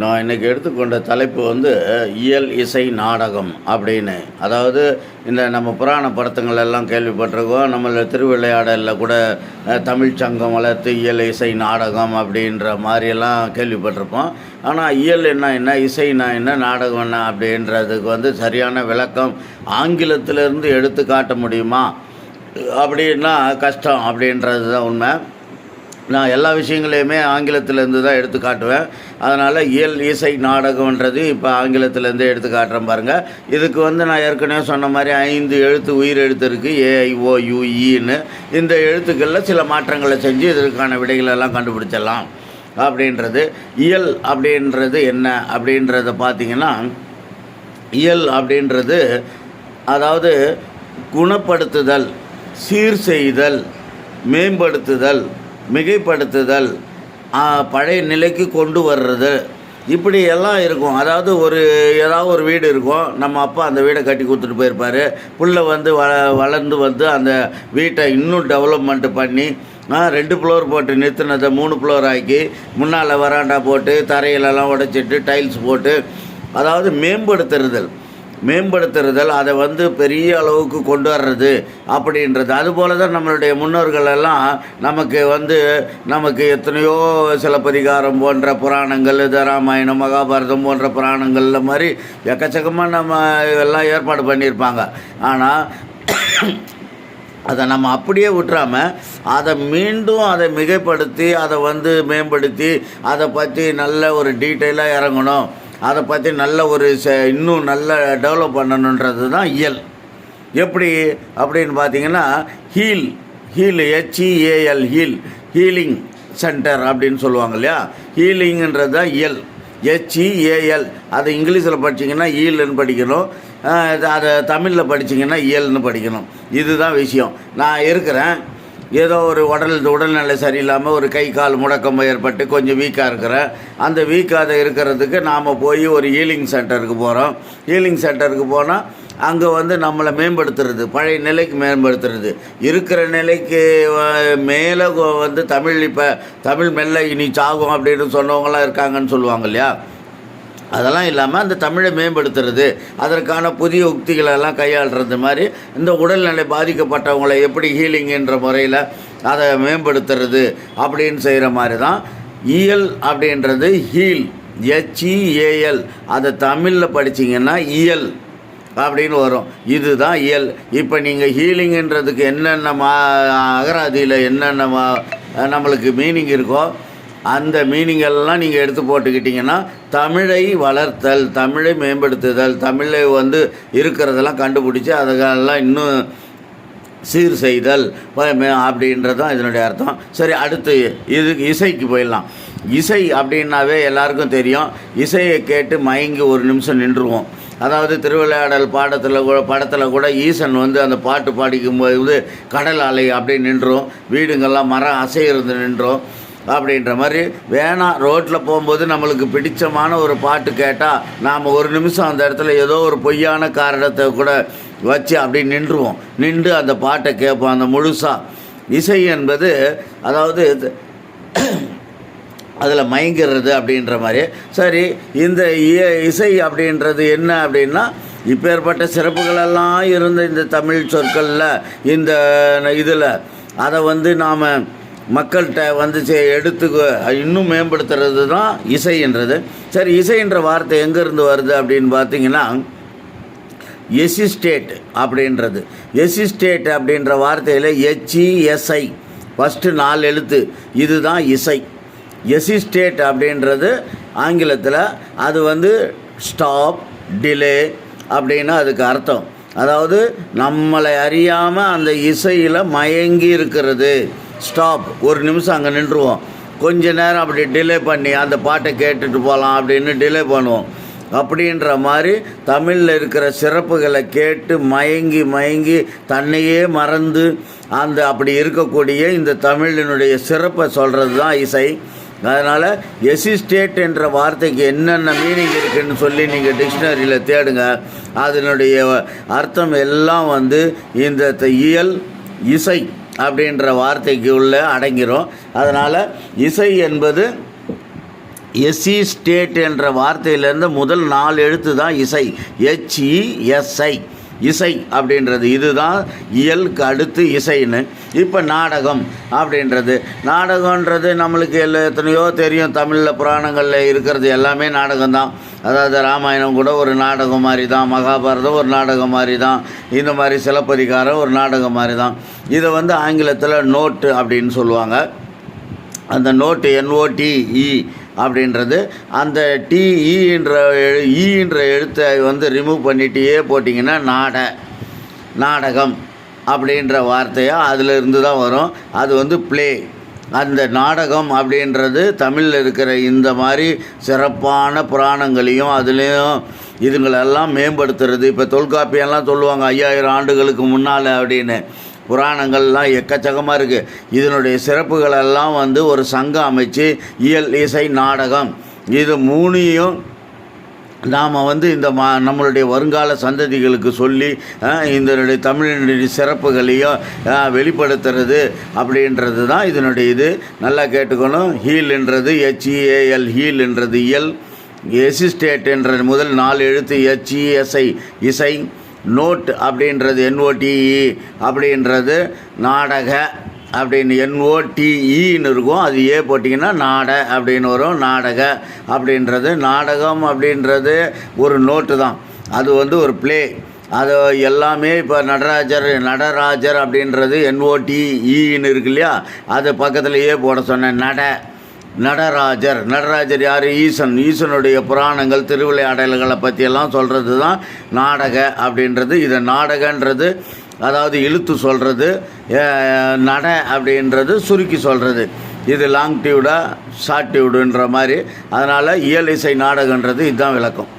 நான் இன்றைக்கி எடுத்துக்கொண்ட தலைப்பு வந்து இயல் இசை நாடகம் அப்படின்னு. அதாவது இந்த நம்ம புராண படத்துங்கள் எல்லாம் கேள்விப்பட்டிருக்கோம். நம்மள திருவிளையாடலில் கூட தமிழ் சங்கம் வளர்த்து இயல் இசை நாடகம் அப்படின்ற மாதிரியெல்லாம் கேள்விப்பட்டிருப்போம். ஆனால் இயல் என்ன என்ன இசைனா என்ன நாடகம் என்ன அப்படின்றதுக்கு வந்து சரியான விளக்கம் ஆங்கிலத்திலிருந்து எடுத்து காட்ட முடியுமா? அப்படின்னா கஷ்டம் அப்படின்றது தான் உண்மை. நான் எல்லா விஷயங்களையுமே ஆங்கிலத்திலேருந்து தான் எடுத்து காட்டுவேன். அதனால் இயல் இசை நாடகம்ன்றது இப்போ ஆங்கிலத்திலேருந்து எடுத்து காட்டுறேன் பாருங்கள் இதுக்கு வந்து நான் ஏற்கனவே சொன்ன மாதிரி ஐந்து எழுத்து உயிர் எழுத்து இருக்குது ஏஐஓயுஇன்னு இந்த எழுத்துக்களில் சில மாற்றங்களை செஞ்சு இதற்கான விடைகளெல்லாம் கண்டுபிடிச்சிடலாம். அப்படின்றது. இயல் அப்படின்றது என்ன? அப்படின்றத பார்த்தீங்கன்னா இயல் அப்படின்றது அதாவது குணப்படுத்துதல் சீர் செய்தல் மேம்படுத்துதல் மிகைப்படுத்துதல் பழைய நிலைக்கு கொண்டு வர்றது. இப்படி எல்லாம் இருக்கும். அதாவது ஒரு ஏதாவது ஒரு வீடு இருக்கும். நம்ம அப்பா அந்த வீடை கட்டி கொடுத்துட்டு போயிருப்பார். பிள்ளை வந்து வ வளர்ந்து வந்து அந்த வீட்டை இன்னும் டெவலப்மெண்ட் பண்ணி ரெண்டு ஃப்ளோர் போட்டு நிறுத்தினதை மூணு ஃப்ளோர் ஆக்கி முன்னால் வராண்டா போட்டு தரையிலெல்லாம் உடைச்சிட்டு டைல்ஸ் போட்டு அதாவது மேம்படுத்துறதல். மேம்படுத்துறதல் அதை வந்து பெரிய அளவுக்கு கொண்டு வர்றது அப்படின்றது. அதுபோல தான் நம்மளுடைய முன்னோர்கள் எல்லாம் நமக்கு வந்து நமக்கு எத்தனையோ சிலப்பதிகாரம் போன்ற புராணங்கள் இது ராமாயணம் மகாபாரதம் போன்ற புராணங்கள்ல மாதிரி எக்கச்சக்கமாக நம்ம இதெல்லாம் ஏற்பாடு பண்ணியிருப்பாங்க. ஆனால் அதை நம்ம அப்படியே விட்டுறாமல் அதை மீண்டும் அதை மிகைப்படுத்தி அதை வந்து மேம்படுத்தி அதை பற்றி நல்ல ஒரு டீட்டெயிலாக இறங்கணும். அதை பற்றி நல்ல ஒரு ச இன்னும் நல்ல டெவலப் பண்ணணுன்றது தான் இயல். எப்படி? அப்படின்னு பார்த்தீங்கன்னா heal heal H E A L heal healing center அப்படின்னு சொல்லுவாங்க இல்லையா? ஹீலிங்ன்றது தான் இயல். ஹெச்இஏஎல் அது இங்கிலீஷில் படிச்சிங்கன்னா ஈல்னு படிக்கணும். இது அதை தமிழில் படிச்சிங்கன்னா இயல்னு படிக்கணும். இதுதான் விஷயம். நான் இருக்கிறேன். ஏதோ ஒரு உடல் உடல்நிலை சரியில்லாமல் ஒரு கை கால் முடக்கம் ஏற்பட்டு கொஞ்சம் வீக்காக இருக்கிறேன் அந்த வீக்காக இருக்கிறதுக்கு நாம் போய் ஒரு ஹீலிங் சென்டருக்கு போகிறோம் ஹீலிங் சென்டருக்கு போனால் அங்கே வந்து நம்மளை மேம்படுத்துறது பழைய நிலைக்கு மேம்படுத்துறது. இருக்கிற நிலைக்கு மேலே வந்து தமிழ் இப்போ தமிழ் மெல்ல இனி சாகும் அப்படின்னு சொன்னவங்களாம் இருக்காங்கன்னு சொல்லுவாங்க இல்லையா? அதெல்லாம் இல்லாமல் அந்த தமிழை மேம்படுத்துறது அதற்கான புதிய உக்திகளை எல்லாம் கையாளுறது மாதிரி இந்த உடல்நிலை பாதிக்கப்பட்டவங்களை எப்படி ஹீலிங்குன்ற முறையில் அதை மேம்படுத்துறது அப்படின்னு செய்கிற மாதிரி தான் இயல் அப்படின்றது ஹீல் ஹெச்இஏஎல் அதை தமிழில் படிச்சீங்கன்னா இயல் அப்படின்னு வரும். இதுதான் இயல் இப்போ நீங்கள் ஹீலிங்ன்றதுக்கு என்னென்ன மா அகராதியில் என்னென்ன மா நம்மளுக்கு மீனிங் இருக்கோ அந்த மீனிங்கெல்லாம் நீங்கள் எடுத்து போட்டுக்கிட்டிங்கன்னா தமிழை வளர்த்தல் தமிழை மேம்படுத்துதல் தமிழை வந்து இருக்கிறதெல்லாம் கண்டுபிடிச்சி அதெல்லாம் இன்னும் சீர் செய்தல் அப்படின்றதான் அப்படின்றது தான் இதனுடைய அர்த்தம். சரி அடுத்து இதுக்கு இசைக்கு போயிடலாம். இசை அப்படின்னாவே எல்லாருக்கும் தெரியும். இசையை கேட்டு மயங்கி ஒரு நிமிஷம் நின்றுவோம் அதாவது திருவிளையாடல் பாடத்தில் கூட படத்தில் கூட ஈசன் வந்து அந்த பாட்டு பாடிக்கும் போது கடல் அலை அப்படின்னு நின்றோம். வீடுங்கள்லாம் மரம் அசையிறது நின்றோம். அப்படின்ற மாதிரி வேணாம் ரோட்டில் போகும்போது நம்மளுக்கு பிடிச்சமான ஒரு பாட்டு கேட்டால் நாம் ஒரு நிமிஷம் அந்த இடத்துல ஏதோ ஒரு பொய்யான காரணத்தை கூட வச்சு அப்படி நின்றுவோம். நின்று அந்த பாட்டை கேட்போம். அந்த முழுசாக இசை என்பது அதாவது அதில் மயங்கிறது அப்படின்ற மாதிரி. சரி இந்த இசை அப்படின்றது என்ன அப்படின்னா இப்பேற்பட்ட சிறப்புகளெல்லாம் இருந்த இந்த தமிழ் சொற்களில் இந்த இதில் அதை வந்து நாம் மக்கள்கிட்ட வந்து எடுத்து இன்னும் மேம்படுத்துறது தான் இசைன்றது சரி இசைன்ற வார்த்தை எங்கேருந்து வருது அப்படின்னு பார்த்தீங்கன்னா எசிஸ்டேட் அப்படின்றது. எசிஸ்டேட் அப்படின்ற வார்த்தையில் ஹெச்இஎஸ்ஐ ஃபஸ்ட்டு நாலு எழுத்து இதுதான் இசை. எசிஸ்டேட் அப்படின்றது ஆங்கிலத்தில் அது வந்து ஸ்டாப் டிலே அப்படின்னு அதுக்கு அர்த்தம். அதாவது நம்மளை அறியாமல் அந்த இசையில் மயங்கி இருக்கிறது. ஸ்டாப் ஒரு நிமிஷம் அங்கே நின்றுவோம். கொஞ்ச நேரம் அப்படி டிலே பண்ணி அந்த பாட்டை கேட்டுட்டு போகலாம் அப்படின்னு டிலே பண்ணுவோம். அப்படின்ற மாதிரி தமிழில் இருக்கிற சிறப்புகளை கேட்டு மயங்கி மயங்கி தன்னையே மறந்து அந்த அப்படி இருக்கக்கூடிய இந்த தமிழினுடைய சிறப்பை சொல்கிறது தான் இசை. அதனால் எசிஸ்டேட் என்ற வார்த்தைக்கு என்னென்ன மீனிங் இருக்குதுன்னு சொல்லி நீங்கள் டிக்ஷனரியில் தேடுங்க. அதனுடைய அர்த்தம் எல்லாம் வந்து இந்த த- இயல் இசை. அப்படின்ற வார்த்தைக்கு உள்ள அடங்கிரும். அதனால் இசை என்பது எஸ்சி ஸ்டேட் என்ற வார்த்தையிலேருந்து முதல் நாலு எழுத்து தான் இசை. ஹெச்இஎஸ்ஐ இசை அப்படின்றது இதுதான் இயலுக்கு அடுத்து இசைன்னு. இப்போ நாடகம் அப்படின்றது. நாடகன்றது நம்மளுக்கு எல்லா எத்தனையோ தெரியும். தமிழில் புராணங்களில் இருக்கிறது எல்லாமே நாடகம்தான். அதாவது ராமாயணம் கூட ஒரு நாடகம் மாதிரி தான் மகாபாரதம் ஒரு நாடகம் மாதிரி தான் இந்த மாதிரி சிலப்பதிகாரம் ஒரு நாடகம் மாதிரி தான் இதை வந்து ஆங்கிலத்தில் நோட்டு அப்படின்னு சொல்லுவாங்க. அந்த நோட்டு என்ஓடிஇ அப்படின்றது அந்த டிஇன்ற e ஈன்ற e எழுத்தை வந்து ரிமூவ் பண்ணிட்டே போட்டிங்கன்னா நாட நாடகம் அப்படின்ற வார்த்தையாக அதில் இருந்து தான் வரும். அது வந்து ப்ளே அந்த நாடகம் அப்படின்றது தமிழில் இருக்கிற இந்த மாதிரி சிறப்பான புராணங்களையும் அதுலேயும் இதுங்களெல்லாம் மேம்படுத்துறது. இப்போ தொல்காப்பியெல்லாம் சொல்லுவாங்க ஐயாயிரம் ஆண்டுகளுக்கு முன்னால் அப்படின்னு. புராணங்கள்லாம் எக்கச்சக்கமாக இருக்குது இதனுடைய சிறப்புகளெல்லாம் வந்து ஒரு சங்கம் அமைச்சு இயல் இசை நாடகம். இது மூணையும் நாம் வந்து இந்த மா நம்மளுடைய வருங்கால சந்ததிகளுக்கு சொல்லி இதனுடைய தமிழினுடைய சிறப்புகளையும் வெளிப்படுத்துறது அப்படின்றது தான் இதனுடைய இது. நல்லா கேட்டுக்கணும். ஹீல்ன்றது ஹெச்இஏஎல் ஹீல்ன்றது இயல். எசிஸ்டேட் என்ற முதல் நாலு எழுத்து ஹெச்இஎஸ்ஐ இசை. நோட் அப்படின்றது என்ஓடிஇ அப்படின்றது நாடக அப்படின்னு என்ஓடிஇன்னு இருக்கும். அது ஏ போட்டிங்கன்னா நாட அப்படின்னு வரும். நாடக அப்படின்றது நாடகம் அப்படின்றது ஒரு நோட்டு தான். அது வந்து ஒரு ப்ளே அது எல்லாமே இப்போ நடராஜர் நடராஜர் அப்படின்றது என்ஓடிஇன்னு இருக்கு இல்லையா? அது பக்கத்துலேயே போட சொன்னேன். நட. நடராஜர். நடராஜர் யார்? ஈசன். ஈசனுடைய புராணங்கள் திருவிளையாடல்களை பற்றியெல்லாம் சொல்கிறது தான் நாடக அப்படின்றது. இது நாடகன்றது அதாவது இழுத்து சொல்கிறது நட அப்படின்றது சுருக்கி சொல்கிறது இது லாங் டியூடா ஷார்ட் டியூடுன்ற மாதிரி. அதனால் இயல் இசை நாடகன்றது இதுதான் விளக்கம்.